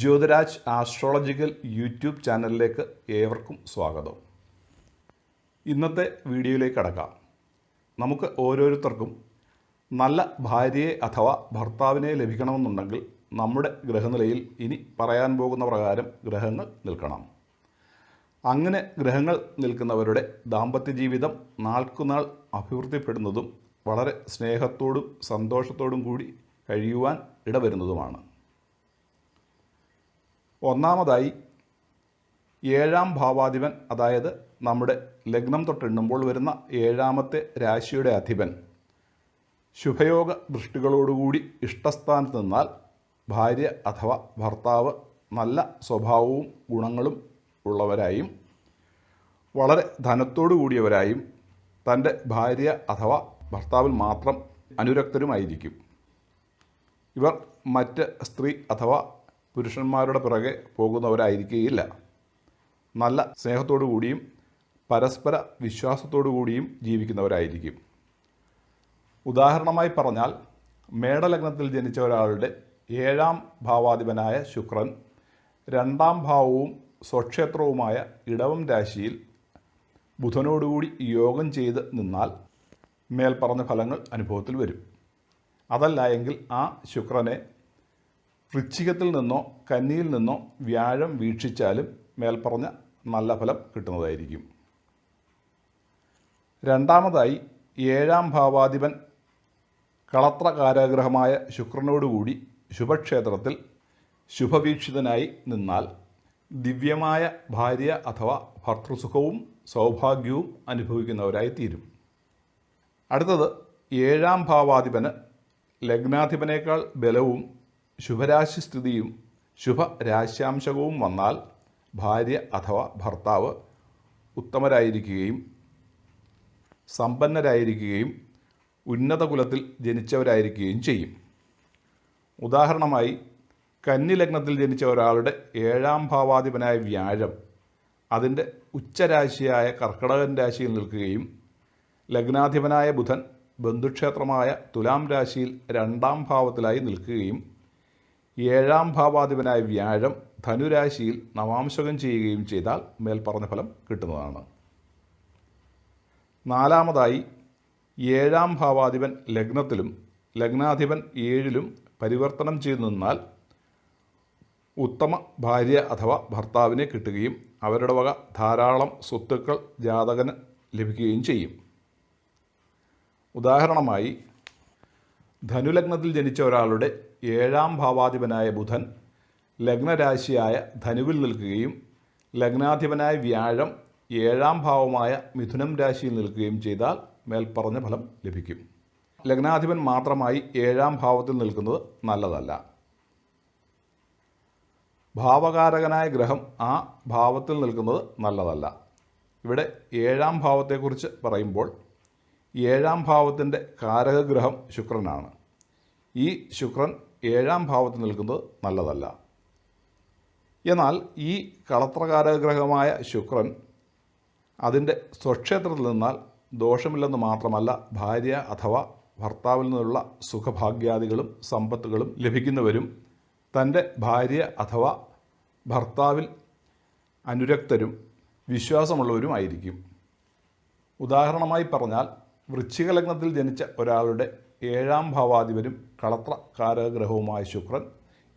Jyothiraj astrological YouTube ചാനലിലേക്ക് ഏവർക്കും സ്വാഗതം. ഇന്നത്തെ വീഡിയോയിലേക്ക് അടക്കാം നമുക്ക് ഓരോരുത്തർക്കും നല്ല ഭാര്യയെ അഥവാ ഭർത്താവിനെ ലഭിക്കണമെന്നുണ്ടെങ്കിൽ നമ്മുടെ ഗ്രഹനിലയിൽ ഇനി പറയാൻ പോകുന്ന പ്രകാരം ഗ്രഹങ്ങൾ നിൽക്കണം. അങ്ങനെ ഗ്രഹങ്ങൾ നിൽക്കുന്നവരുടെ ദാമ്പത്യ ജീവിതം നാൾക്കുനാൾ അഭിവൃദ്ധിപ്പെടുന്നതും വളരെ സ്നേഹത്തോടും സന്തോഷത്തോടും കൂടി കഴിയുവാൻ ഇടവരുന്നതുമാണ്. ഒന്നാമതായി ഏഴാം ഭാവാധിപൻ അതായത് നമ്മുടെ ലഗ്നം തൊട്ടെണ്ണുമ്പോൾ വരുന്ന ഏഴാമത്തെ രാശിയുടെ അധിപൻ. ശുഭയോഗ ദൃഷ്ടികളോടുകൂടി ഇഷ്ടസ്ഥാനത്ത് നിന്നാൽ ഭാര്യ അഥവാ ഭർത്താവ് നല്ല സ്വഭാവവും ഗുണങ്ങളും ഉള്ളവരായും വളരെ ധനത്തോടു കൂടിയവരായും തന്റെ ഭാര്യ അഥവാ ഭർത്താവിൽ മാത്രം അനുരക്തരുമായിരിക്കും. ഇവർ മറ്റ് സ്ത്രീ അഥവാ പുരുഷന്മാരുടെ പിറകെ പോകുന്നവരായിരിക്കുകയില്ല നല്ല സ്നേഹത്തോടു കൂടിയും പരസ്പര വിശ്വാസത്തോടു കൂടിയും ജീവിക്കുന്നവരായിരിക്കും. ഉദാഹരണമായി പറഞ്ഞാൽ മേടലഗ്നത്തിൽ ജനിച്ച ഒരാളുടെ ഏഴാം ഭാവാധിപനായ ശുക്രൻ രണ്ടാം ഭാവവും സ്വക്ഷേത്രവുമായ ഇടവം രാശിയിൽ ബുധനോടുകൂടി യോഗം ചെയ്ത് നിന്നാൽ മേൽപ്പറഞ്ഞ ഫലങ്ങൾ അനുഭവത്തിൽ വരും. അതല്ല എങ്കിൽ ആ ശുക്രനെ വൃശ്ചികത്തിൽ നിന്നോ കന്നിയിൽ നിന്നോ വ്യാഴം വീക്ഷിച്ചാലും മേൽപ്പറഞ്ഞ നല്ല ഫലം കിട്ടുന്നതായിരിക്കും. രണ്ടാമതായി ഏഴാം ഭാവാധിപൻ കളത്ര കാരാഗ്രഹമായ ശുക്രനോടുകൂടി ശുഭക്ഷേത്രത്തിൽ ശുഭവീക്ഷിതനായി നിന്നാൽ ദിവ്യമായ ഭാര്യ അഥവാ ഭർത്തൃസുഖവും സൗഭാഗ്യവും അനുഭവിക്കുന്നവരായി തീരും അടുത്തത് ഏഴാം ഭാവാധിപന് ലഗ്നാധിപനേക്കാൾ ബലവും ശുഭരാശി സ്ഥിതിയും ശുഭരാശ്യാംശകവും വന്നാൽ ഭാര്യ അഥവാ ഭർത്താവ് ഉത്തമരായിരിക്കുകയും സമ്പന്നരായിരിക്കുകയും ഉന്നത കുലത്തിൽ ജനിച്ചവരായിരിക്കുകയും ചെയ്യും. ഉദാഹരണമായി കന്നി ലഗ്നത്തിൽ ജനിച്ച ഒരാളുടെ ഏഴാം ഭാവാധിപനായ വ്യാഴം അതിന്റെ ഉച്ചരാശിയായ കർക്കടകൻ രാശിയിൽ നിൽക്കുകയും ലഗ്നാധിപനായ ബുധൻ ബന്ധുക്ഷേത്രമായ തുലാം രാശിയിൽ രണ്ടാം ഭാവത്തിലായി നിൽക്കുകയും ഏഴാം ഭാവാധിപനായ വ്യാഴം ധനുരാശിയിൽ നവാംശകം ചെയ്യുകയും ചെയ്താൽ മേൽപ്പറഞ്ഞ ഫലം കിട്ടുന്നതാണ്. നാലാമതായി ഏഴാം ഭാവാധിപൻ ലഗ്നത്തിലും ലഗ്നാധിപൻ ഏഴിലും പരിവർത്തനം ചെയ്തു നിന്നാൽ ഉത്തമ ഭാര്യ അഥവാ ഭർത്താവിനെ കിട്ടുകയും അവരുടെ വക ധാരാളം സ്വത്തുക്കൾ ജാതകന് ലഭിക്കുകയും ചെയ്യും. ഉദാഹരണമായി ധനുലഗ്നത്തിൽ ജനിച്ച ഒരാളുടെ ഏഴാം ഭാവാധിപനായ ബുധൻ ലഗ്നരാശിയായ ധനുവിൽ നിൽക്കുകയും ലഗ്നാധിപനായ വ്യാഴം ഏഴാം ഭാവമായ മിഥുനം രാശിയിൽ നിൽക്കുകയും ചെയ്താൽ മേൽപ്പറഞ്ഞ ഫലം ലഭിക്കും. ലഗ്നാധിപൻ മാത്രമായി ഏഴാം ഭാവത്തിൽ നിൽക്കുന്നത് നല്ലതല്ല. ഭാവകാരകനായ ഗ്രഹം ആ ഭാവത്തിൽ നിൽക്കുന്നത് നല്ലതല്ല. ഇവിടെ ഏഴാം ഭാവത്തെക്കുറിച്ച് പറയുമ്പോൾ ഏഴാം ഭാവത്തിന്റെ കാരകഗ്രഹം ശുക്രനാണ്. ഈ ശുക്രൻ ഏഴാം ഭാവത്തിൽ നിൽക്കുന്നത് നല്ലതല്ല. എന്നാൽ ഈ കളത്രകാരഗ്രഹമായ ശുക്രൻ അതിന്റെ സ്വക്ഷേത്രത്തിൽ നിന്നാൽ ദോഷമില്ലെന്ന് മാത്രമല്ല ഭാര്യ അഥവാ ഭർത്താവിൽ നിന്നുള്ള സുഖഭാഗ്യാദികളും സമ്പത്തുകളും ലഭിക്കുന്നവരും തന്റെ ഭാര്യ അഥവാ ഭർത്താവിൽ അനുരക്തരും വിശ്വാസമുള്ളവരുമായിരിക്കും ഉദാഹരണമായി പറഞ്ഞാൽ വൃശ്ചിക ലഗ്നത്തിൽ ജനിച്ച ഒരാളുടെ ഏഴാം ഭാവാധിപനും കളത്ര കാരഗ്രഹവുമായ ശുക്രൻ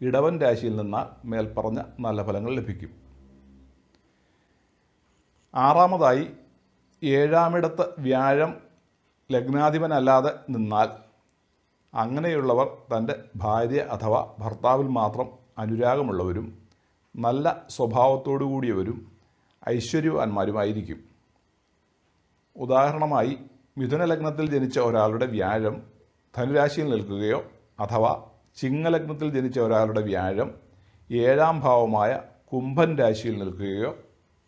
ഇടവൻ രാശിയിൽ നിന്നാൽ മേൽപ്പറഞ്ഞ നല്ല ഫലങ്ങൾ ലഭിക്കും. ആറാമതായി ഏഴാമിടത്ത് വ്യാഴം ലഗ്നാധിപനല്ലാതെ നിന്നാൽ അങ്ങനെയുള്ളവർ തന്റെ ഭാര്യ അഥവാ ഭർത്താവിൽ മാത്രം അനുരാഗമുള്ളവരും നല്ല സ്വഭാവത്തോടു കൂടിയവരും ഐശ്വര്യവാന്മാരുമായിരിക്കും. ഉദാഹരണമായി മിഥുന ലഗ്നത്തിൽ ജനിച്ച ഒരാളുടെ വ്യാഴം ധനുരാശിയിൽ നിൽക്കുകയോ അഥവാ ചിങ്ങലഗ്നത്തിൽ ജനിച്ച ഒരാളുടെ വ്യാഴം ഏഴാം ഭാവമായ കുംഭൻ രാശിയിൽ നിൽക്കുകയോ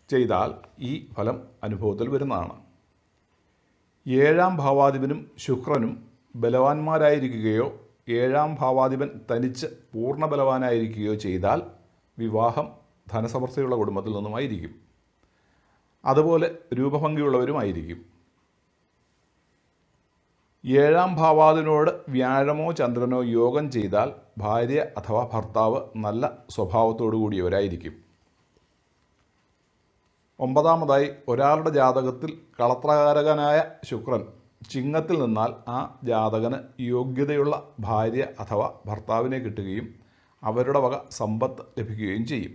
ചെയ്താൽ ഈ ഫലം അനുഭവത്തിൽ വരുന്നതാണ്. ഏഴാം ഭാവാധിപനും ശുക്രനും ബലവാന്മാരായിരിക്കുകയോ ഏഴാം ഭാവാധിപൻ തനിച്ച് പൂർണ ബലവാനായിരിക്കുകയോ ചെയ്താൽ വിവാഹം ധനസമൃദ്ധിയുള്ള കുടുംബത്തിൽ നിന്നുമായിരിക്കും. അതുപോലെ രൂപഭംഗിയുള്ളവരുമായിരിക്കും. ഏഴാം ഭാവാദിനോട് വ്യാഴമോ ചന്ദ്രനോ യോഗം ചെയ്താൽ ഭാര്യ അഥവാ ഭർത്താവ് നല്ല സ്വഭാവത്തോടു കൂടിയവരായിരിക്കും. ഒമ്പതാമതായി ഒരാളുടെ ജാതകത്തിൽ കളത്രകാരകനായ ശുക്രൻ ചിങ്ങത്തിൽ നിന്നാൽ ആ ജാതകന് യോഗ്യതയുള്ള ഭാര്യ അഥവാ ഭർത്താവിനെ കിട്ടുകയും അവരുടെ വക സമ്പത്ത് ലഭിക്കുകയും ചെയ്യും.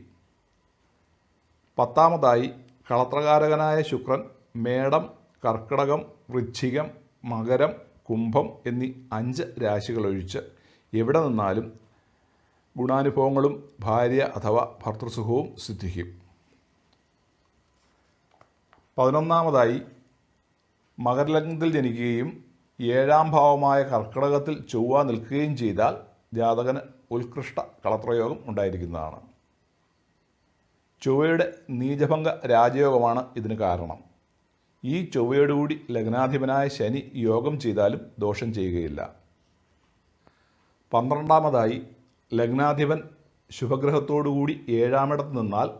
പത്താമതായി കളത്രകാരകനായ ശുക്രൻ മേടം കർക്കിടകം വൃശ്ചികം മകരം കുംഭം എന്നീ അഞ്ച് രാശികളൊഴിച്ച് എവിടെ നിന്നാലും ഗുണാനുഭവങ്ങളും ഭാര്യ അഥവാ ഭർത്തൃസുഖവും സിദ്ധിക്കും. പതിനൊന്നാമതായി മകരലഗ്നത്തിൽ ജനിക്കുകയും ഏഴാം ഭാവമായ കർക്കിടകത്തിൽ ചൊവ്വ നിൽക്കുകയും ചെയ്താൽ ജാതകന് ഉത്കൃഷ്ട കളത്രയോഗം ഉണ്ടായിരിക്കുന്നതാണ്. ചൊവ്വയുടെ നീചഭംഗ രാജയോഗമാണ് ഇതിന് കാരണം. ഈ ചൊവ്വയോടുകൂടി ലഗ്നാധിപനായ ശനി യോഗം ചെയ്താലും ദോഷം ചെയ്യുകയില്ല. പന്ത്രണ്ടാമതായി ലഗ്നാധിപൻ ശുഭഗ്രഹത്തോടുകൂടി ഏഴാമിടത്ത് നിന്നാൽ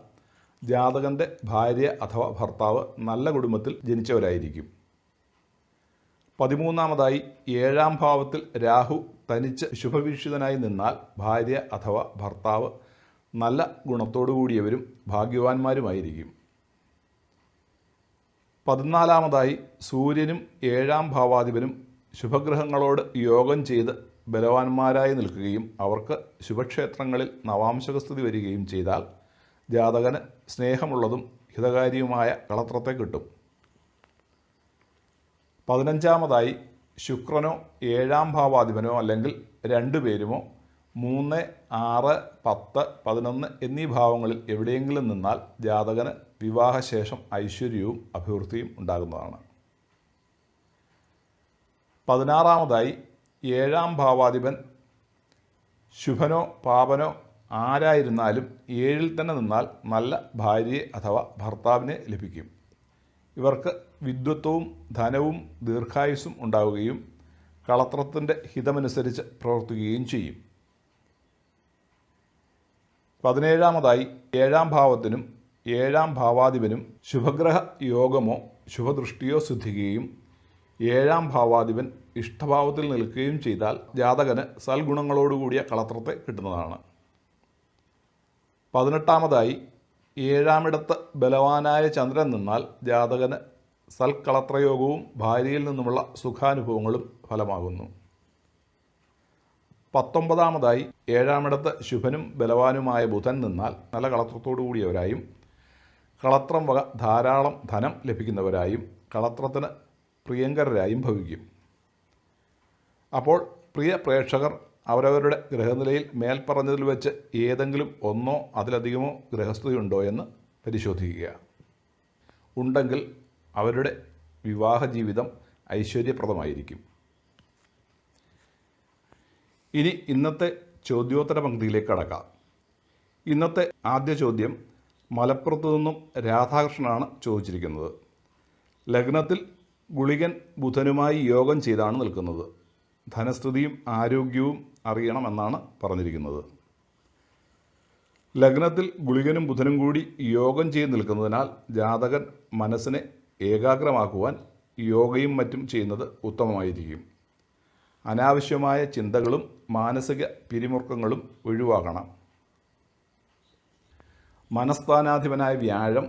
ജാതകന്റെ ഭാര്യ അഥവാ ഭർത്താവ് നല്ല കുടുംബത്തിൽ ജനിച്ചവരായിരിക്കും. പതിമൂന്നാമതായി ഏഴാം ഭാവത്തിൽ രാഹു തനിച്ച് ശുഭവീക്ഷിതനായി നിന്നാൽ ഭാര്യ അഥവാ ഭർത്താവ് നല്ല ഗുണത്തോടു കൂടിയവരും ഭാഗ്യവാന്മാരുമായിരിക്കും. പതിനാലാമതായി സൂര്യനും ഏഴാം ഭാവാധിപനും ശുഭഗ്രഹങ്ങളോട് യോഗം ചെയ്ത് ബലവാന്മാരായി നിൽക്കുകയും അവർക്ക് ശുഭക്ഷേത്രങ്ങളിൽ നവാംശകസ്ഥിതി വരികയും ചെയ്താൽ ജാതകന് സ്നേഹമുള്ളതും ഹിതകാരിയുമായ കളത്രത്തെ കിട്ടും. പതിനഞ്ചാമതായി ശുക്രനോ ഏഴാം ഭാവാധിപനോ അല്ലെങ്കിൽ രണ്ടു പേരുമോ മൂന്ന് ആറ് പത്ത് പതിനൊന്ന് എന്നീ ഭാവങ്ങളിൽ എവിടെയെങ്കിലും നിന്നാൽ ജാതകന് വിവാഹശേഷം ഐശ്വര്യവും അഭിവൃദ്ധിയും ഉണ്ടാകുന്നതാണ്. പതിനാറാമതായി ഏഴാം ഭാവാധിപൻ ശുഭനോ പാപനോ ആരായിരുന്നാലും ഏഴിൽ തന്നെ നിന്നാൽ നല്ല ഭാര്യയെ അഥവാ ഭർത്താവിനെ ലഭിക്കും. ഇവർക്ക് വിദ്വത്വവും ധനവും ദീർഘായുസ്സും ഉണ്ടാവുകയും കളത്രത്തിന്റെ ഹിതമനുസരിച്ച് പ്രവർത്തിക്കുകയും ചെയ്യും. പതിനേഴാമതായി ഏഴാം ഭാവത്തിനും ഏഴാം ഭാവാധിപനും ശുഭഗ്രഹ യോഗമോ ശുഭദൃഷ്ടിയോ സിദ്ധിക്കുകയും ഏഴാം ഭാവാധിപൻ ഇഷ്ടഭാവത്തിൽ നിൽക്കുകയും ചെയ്താൽ ജാതകന് സൽഗുണങ്ങളോടുകൂടിയ കളത്രത്തെ കിട്ടുന്നതാണ്. പതിനെട്ടാമതായി ഏഴാമിടത്ത് ബലവാനായ ചന്ദ്രൻ നിന്നാൽ ജാതകന് സൽക്കളത്രയോഗവും ഭാര്യയിൽ നിന്നുമുള്ള സുഖാനുഭവങ്ങളും ഫലമാകുന്നു. പത്തൊമ്പതാമതായി ഏഴാമിടത്ത് ശുഭനും ബലവാനുമായ ബുധൻ നിന്നാൽ നല്ല കളത്രത്തോടു കൂടിയവരായും കളത്രം വക ധാരാളം ധനം ലഭിക്കുന്നവരായും കളത്രത്തിന് പ്രിയങ്കരരായും ഭവിക്കും. അപ്പോൾ പ്രിയ പ്രേക്ഷകർ അവരവരുടെ ഗ്രഹനിലയിൽ മേൽപ്പറഞ്ഞതിൽ വെച്ച് ഏതെങ്കിലും ഒന്നോ അതിലധികമോ ഗ്രഹസ്ഥതയുണ്ടോ എന്ന് പരിശോധിക്കുക. ഉണ്ടെങ്കിൽ അവരുടെ വിവാഹ ജീവിതം ഐശ്വര്യപ്രദമായിരിക്കും. ഇനി ഇന്നത്തെ ചോദ്യോത്തര പങ്ക്തിയിലേക്ക് കടക്കാം. ഇന്നത്തെ ആദ്യ ചോദ്യം മലപ്പുറത്തു നിന്നും രാധാകൃഷ്ണനാണ് ചോദിച്ചിരിക്കുന്നത്. ലഗ്നത്തിൽ ഗുളികൻ ബുധനുമായി യോഗം ചെയ്താണ് നിൽക്കുന്നത്. ധനസ്ഥിതിയും ആരോഗ്യവും അറിയണമെന്നാണ് പറഞ്ഞിരിക്കുന്നത്. ലഗ്നത്തിൽ ഗുളികനും ബുധനും കൂടി യോഗം ചെയ്ത് നിൽക്കുന്നതിനാൽ ജാതകൻ മനസ്സിനെ ഏകാഗ്രമാക്കുവാൻ യോഗയും മറ്റും ചെയ്യുന്നത് ഉത്തമമായിരിക്കും. അനാവശ്യമായ ചിന്തകളും മാനസിക പിരിമുറുക്കങ്ങളും ഒഴിവാക്കണം മനസ്ഥാനാധിപനായ വ്യാഴം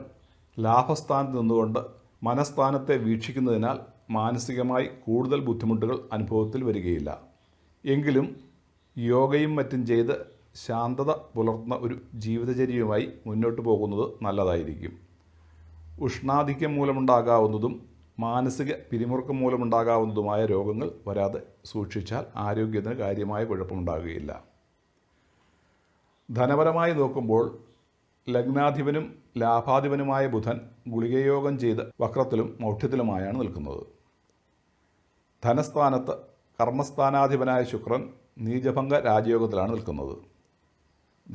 ലാഭസ്ഥാനത്ത് നിന്നുകൊണ്ട് മനസ്ഥാനത്തെ വീക്ഷിക്കുന്നതിനാൽ മാനസികമായി കൂടുതൽ ബുദ്ധിമുട്ടുകൾ അനുഭവത്തിൽ വരികയില്ല. എങ്കിലും യോഗയും മറ്റും ചെയ്ത് ശാന്തത പുലർത്തുന്ന ഒരു ജീവിതചര്യയുമായി മുന്നോട്ട് പോകുന്നത് നല്ലതായിരിക്കും. ഉഷ്ണാധിക്യം മൂലമുണ്ടാകാവുന്നതും മാനസിക പിരിമുറുക്കം മൂലമുണ്ടാകാവുന്നതുമായ രോഗങ്ങൾ വരാതെ സൂക്ഷിച്ചാൽ ആരോഗ്യത്തിന് കാര്യമായ കുഴപ്പമുണ്ടാകുകയില്ല. ധനപരമായി നോക്കുമ്പോൾ ലഗ്നാധിപനും ലാഭാധിപനുമായ ബുധൻ ഗുളികയോഗം ചെയ്ത് വക്രത്തിലും മൗഢ്യത്തിലുമായാണ് നിൽക്കുന്നത്. ധനസ്ഥാനത്ത് കർമ്മസ്ഥാനാധിപനായ ശുക്രൻ നീചഭംഗ രാജയോഗത്തിലാണ് നിൽക്കുന്നത്.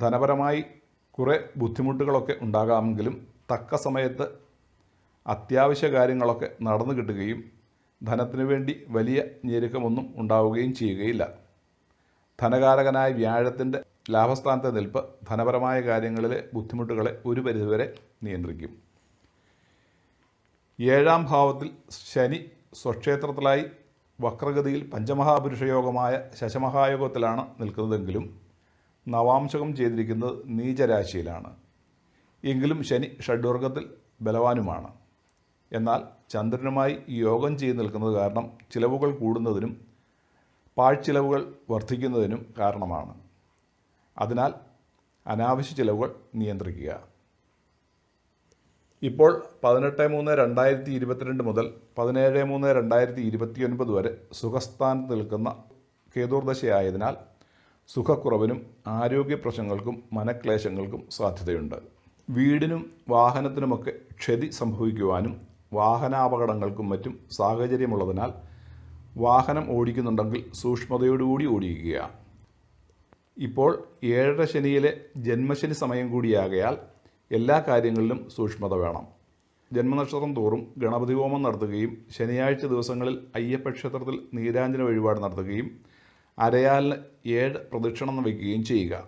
ധനപരമായി കുറേ ബുദ്ധിമുട്ടുകളൊക്കെ ഉണ്ടാകാമെങ്കിലും തക്ക സമയത്ത് അത്യാവശ്യ കാര്യങ്ങളൊക്കെ നടന്നു കിട്ടുകയും ധനത്തിനു വേണ്ടി വലിയ ഞെരുക്കമൊന്നും ഉണ്ടാവുകയും ചെയ്യുകയില്ല. ധനകാരകനായ വ്യാഴത്തിന്റെ ലാഭസ്ഥാനത്തെ നിൽപ്പ് ധനപരമായ കാര്യങ്ങളിലെ ബുദ്ധിമുട്ടുകളെ ഒരു പരിധിവരെ നിയന്ത്രിക്കും. ഏഴാം ഭാവത്തിൽ ശനി സ്വക്ഷേത്രത്തിലായി വക്രഗതിയിൽ പഞ്ചമഹാപുരുഷയോഗമായ ശശമഹായോഗത്തിലാണ് നിൽക്കുന്നതെങ്കിലും നവാംശകം ചെയ്തിരിക്കുന്നത് നീചരാശിയിലാണ്. എങ്കിലും ശനി ഷഡ്വർഗത്തിൽ ബലവാനുമാണ്. എന്നാൽ ചന്ദ്രനുമായി യോഗം ചെയ്തു നിൽക്കുന്നത് കാരണം ചിലവുകൾ കൂടുന്നതിനും പാഴ്ചിലവുകൾ വർദ്ധിക്കുന്നതിനും കാരണമാണ്. അതിനാൽ അനാവശ്യ ചിലവുകൾ നിയന്ത്രിക്കുക. ഇപ്പോൾ പതിനെട്ട് മൂന്ന് രണ്ടായിരത്തി ഇരുപത്തിരണ്ട് മുതൽ പതിനേഴ് മൂന്ന് രണ്ടായിരത്തി ഇരുപത്തിയൊൻപത് വരെ സുഖസ്ഥാനത്ത് നിൽക്കുന്ന കേതുർദശയായതിനാൽ സുഖക്കുറവിനും ആരോഗ്യ പ്രശ്നങ്ങൾക്കും മനക്ലേശങ്ങൾക്കും സാധ്യതയുണ്ട്. വീടിനും വാഹനത്തിനുമൊക്കെ ക്ഷതി സംഭവിക്കുവാനും വാഹനാപകടങ്ങൾക്കും മറ്റും സാഹചര്യമുള്ളതിനാൽ വാഹനം ഓടിക്കുന്നുണ്ടെങ്കിൽ സൂക്ഷ്മതയോടുകൂടി ഓടിക്കുക ഇപ്പോൾ ഏഴര ശനിയിലെ ജന്മശനി സമയം കൂടിയാകയാൽ എല്ലാ കാര്യങ്ങളിലും സൂക്ഷ്മത വേണം. ജന്മനക്ഷത്രം തോറും ഗണപതി ഹോമം നടത്തുകയും ശനിയാഴ്ച ദിവസങ്ങളിൽ അയ്യപ്പക്ഷേത്രത്തിൽ നീരാഞ്ജന വഴിപാട് നടത്തുകയും അരയാലിന് ഏഴ് പ്രദക്ഷിണം വയ്ക്കുകയും ചെയ്യുക.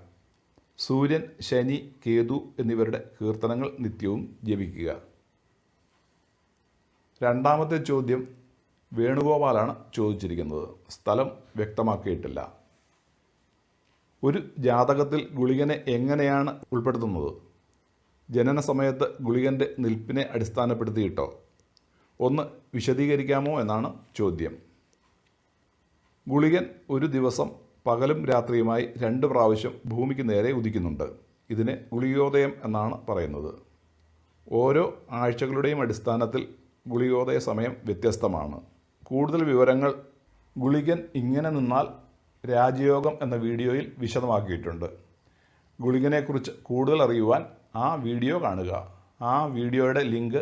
സൂര്യൻ ശനി കേതു എന്നിവരുടെ കീർത്തനങ്ങൾ നിത്യവും ജപിക്കുക. രണ്ടാമത്തെ ചോദ്യം വേണുഗോപാലാണ് ചോദിച്ചിരിക്കുന്നത്. സ്ഥലം വ്യക്തമാക്കിയിട്ടില്ല. ഒരു ജാതകത്തിൽ ഗുളികനെ എങ്ങനെയാണ് ഉൾപ്പെടുത്തുന്നത്? ജനന സമയത്ത് ഗുളികന്റെ നിൽപ്പിനെ അടിസ്ഥാനപ്പെടുത്തിയിട്ടോ? ഒന്ന് വിശദീകരിക്കാമോ എന്നാണ് ചോദ്യം. ഗുളികൻ ഒരു ദിവസം പകലും രാത്രിയുമായി രണ്ട് പ്രാവശ്യം ഭൂമിക്ക് നേരെ ഉദിക്കുന്നുണ്ട്. ഇതിനെ ഗുളികോദയം എന്നാണ് പറയുന്നത്. ഓരോ ആഴ്ചകളുടെയും അടിസ്ഥാനത്തിൽ ഗുളികോദയ സമയം വ്യത്യസ്തമാണ്. കൂടുതൽ വിവരങ്ങൾ ഗുളികൻ ഇങ്ങനെ നിന്നാൽ രാജയോഗം എന്ന വീഡിയോയിൽ വിശദമാക്കിയിട്ടുണ്ട്. ഗുളികനെക്കുറിച്ച് കൂടുതൽ അറിയുവാൻ ആ വീഡിയോ കാണുക. ആ വീഡിയോയുടെ ലിങ്ക്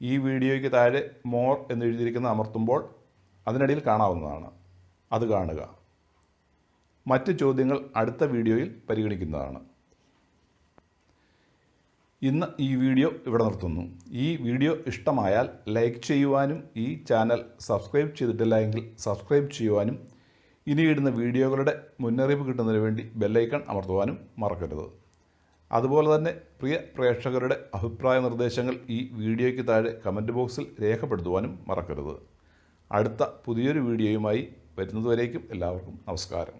ഈ വീഡിയോയ്ക്ക് താഴെ മോർ എന്നെഴുതിയിരിക്കുന്ന അമർത്തുമ്പോൾ അതിനിടയിൽ കാണാവുന്നതാണ്. അത് കാണുക. മറ്റ് ചോദ്യങ്ങൾ അടുത്ത വീഡിയോയിൽ പരിഗണിക്കുന്നതാണ്. ഇന്ന് ഈ വീഡിയോ ഇവിടെ നിർത്തുന്നു. ഈ വീഡിയോ ഇഷ്ടമായാൽ ലൈക്ക് ചെയ്യുവാനും ഈ ചാനൽ സബ്സ്ക്രൈബ് ചെയ്തിട്ടില്ല എങ്കിൽ സബ്സ്ക്രൈബ് ചെയ്യുവാനും ഇനി ഇടുന്ന വീഡിയോകളുടെ മുന്നറിയിപ്പ് കിട്ടുന്നതിന് വേണ്ടി ബെല്ലൈക്കൺ അമർത്തുവാനും മറക്കരുത്. അതുപോലെ തന്നെ പ്രിയ പ്രേക്ഷകരുടെ അഭിപ്രായ നിർദ്ദേശങ്ങൾ ഈ വീഡിയോയ്ക്ക് താഴെ കമന്റ് ബോക്സിൽ രേഖപ്പെടുത്തുവാനും മറക്കരുത്. അടുത്ത പുതിയൊരു വീഡിയോയുമായി വരുന്നതുവരേക്കും എല്ലാവർക്കും നമസ്കാരം.